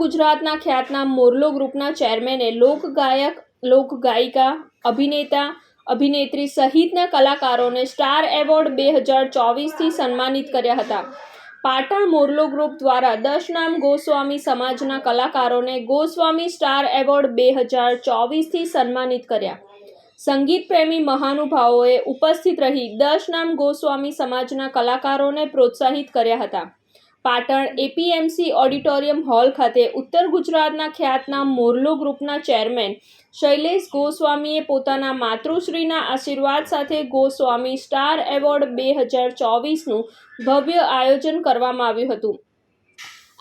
ગુજરાતના ખ્યાતનામ મોરલો ગ્રુપના ચેરમેને લોકગાયક લોકગાયિકા અભિનેતા, અભિનેત્રી સહિતના કલાકારોને સ્ટાર એવોર્ડ બે હજાર ચોવીસથી સન્માનિત કર્યા હતા. પાટણ મોરલો ગ્રુપ દ્વારા દશનામ ગોસ્વામી સમાજના કલાકારોને ગોસ્વામી સ્ટાર એવોર્ડ બે હજાર ચોવીસથી સન્માનિત કર્યા. સંગીત પ્રેમી મહાનુભાવોએ ઉપસ્થિત રહી દશનામ ગોસ્વામી સમાજના કલાકારોને પ્રોત્સાહિત કર્યા હતા. પાટણ એપીએમસી ઓડિટોરિયમ હોલ ખાતે ઉત્તર ગુજરાતના ખ્યાતનામ મોરલો ગ્રુપના ચેરમેન શૈલેષ ગોસ્વામીએ પોતાના માતૃશ્રીના આશીર્વાદ સાથે ગોસ્વામી સ્ટાર એવોર્ડ બે હજાર ચોવીસનું ભવ્ય આયોજન કરવામાં આવ્યું હતું.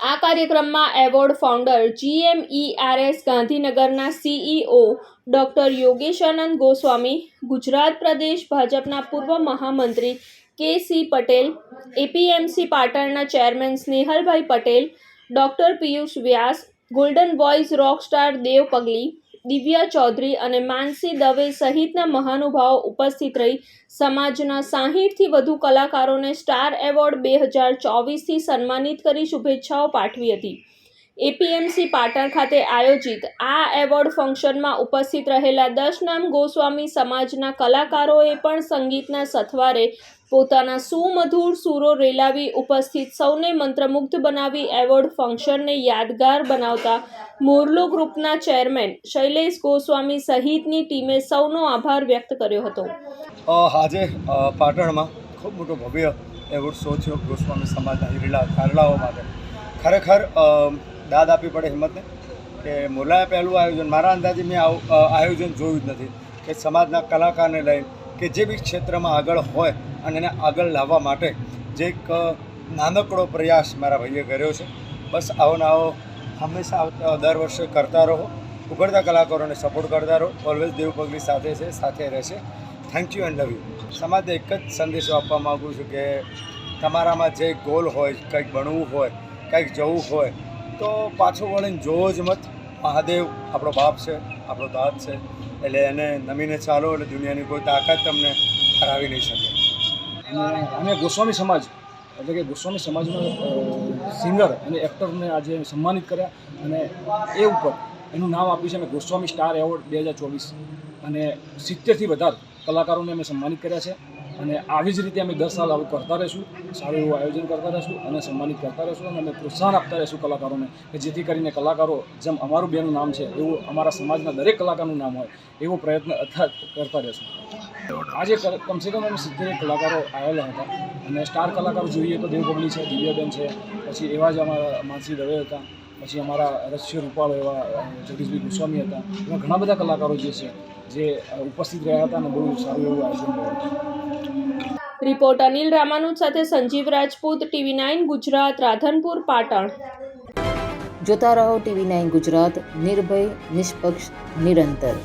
આ કાર્યક્રમમાં એવોર્ડ ફાઉન્ડર જીએમઈઆરએસ ગાંધીનગરના સીઈઓ ડોક્ટર યોગેશાનંદ ગોસ્વામી, ગુજરાત પ્રદેશ ભાજપના પૂર્વ મહામંત્રી કે સી પટેલ, એપીએમસી પાટણના chairman Snehalbhai Patel, doctor Piyush Vyas, golden boys rockstar Dev Pagli, Divya Chaudhary અને માનસી દવે સહિતના મહાનુભાવો ઉપસ્થિત રહી સમાજના સાહીઠથી વધુ કલાકારોને સ્ટાર એવોર્ડ બે હજાર ચોવીસથી સન્માનિત કરી શુભેચ્છાઓ પાઠવી હતી. એપીએમસી પાટણ ખાતે આયોજિત આ એવોર્ડ ફંક્શનમાં ઉપસ્થિત રહેલા દશનામ ગોસ્વામી સમાજના કલાકારોએ પણ સંગીતના સથવારે પોતાના સુમધુર સૂરો રેલાવી ઉપસ્થિત સૌને મંત્રમુગ્ધ બનાવી એવોર્ડ ફંક્શનને યાદગાર બનાવતા મોરલો ગ્રુપના ચેરમેન શૈલેષ ગોસ્વામી સહિતની ટીમે સૌનો આભાર વ્યક્ત કર્યો હતો. આજે પાટણમાં ખૂબ મોટો ભવ્ય એવોર્ડ શો થયો ગોસ્વામી સમાજના હિરલા ખારલાઓ માટે. ખરેખર દાદ આપવી પડે હિંમતને કે મોરલાએ પહેલું આયોજન, મારા અંદાજે મેં આયોજન જોયું જ નથી કે સમાજના કલાકારને લઈને કે જે બી ક્ષેત્રમાં આગળ હોય અને એને આગળ લાવવા માટે જે એક નાનકડો પ્રયાસ મારા ભાઈએ કર્યો છે. બસ આવો ને આવો, હંમેશા દર વર્ષે કરતા રહો. ઉભરતા કલાકારોને સપોર્ટ કરતા રહો. ઓલવેઝ દેવપગલી સાથે છે, સાથે રહેશે. Thank you and love you સમાજને એક જ સંદેશો આપવા માગું છું કે તમારામાં જે ગોલ હોય, કંઈક ભણવું હોય, કંઈક જવું હોય, તો પાછું વળીને જોવો જ મત. મહાદેવ આપણો બાપ છે. આપણો દાદ છે. એટલે એને નમીને ચાલો, એટલે દુનિયાની કોઈ તાકાત તમને હરાવી નહીં શકે. અને અમે ગોસ્વામી સમાજ, એટલે કે ગોસ્વામી સમાજના સિંગર અને એક્ટરને આજે સન્માનિત કર્યા અને એ ઉપર એનું નામ આપ્યું છે અમે ગોસ્વામી સ્ટાર એવોર્ડ બે હજાર ચોવીસ. અને સિત્તેરથી વધારે કલાકારોને અમે સન્માનિત કર્યા છે. અને આવી જ રીતે અમે દસ સાલ આવું કરતા રહીશું, સારું એવું આયોજન કરતા રહીશું અને સન્માનિત કરતા રહીશું અને અમે પ્રોત્સાહન આપતા રહીશું કલાકારોને કે જેથી કરીને કલાકારો જેમ અમારું બેનું નામ છે એવું અમારા સમાજના દરેક કલાકારનું નામ હોય એવો પ્રયત્ન કરતા રહીશું. આજે કમસે કમ અમે સિત્તેર કલાકારો આવેલા હતા અને સ્ટાર કલાકારો જોઈએ તો દેવ છે, દિવ્યાબેન છે, પછી એવા જ અમારા માનસી દવે હતા પછી અમારા રશ્ય રૂપાળો એવા જગદીશભાઈ ગોસ્વામી હતા. એવા ઘણા બધા કલાકારો જે છે જે ઉપસ્થિત રહ્યા હતા અને બહુ સારું એવું આયોજન રહ્યું રિપોર્ટ અનિલ રામાનુજ સાથે સંજીવ રાજપૂત ટીવી નાઇન ગુજરાત રાધનપુર પાટણ. જોતા રહો ટીવી નાઇન ગુજરાત નિર્ભય નિષ્પક્ષ નિરંતર.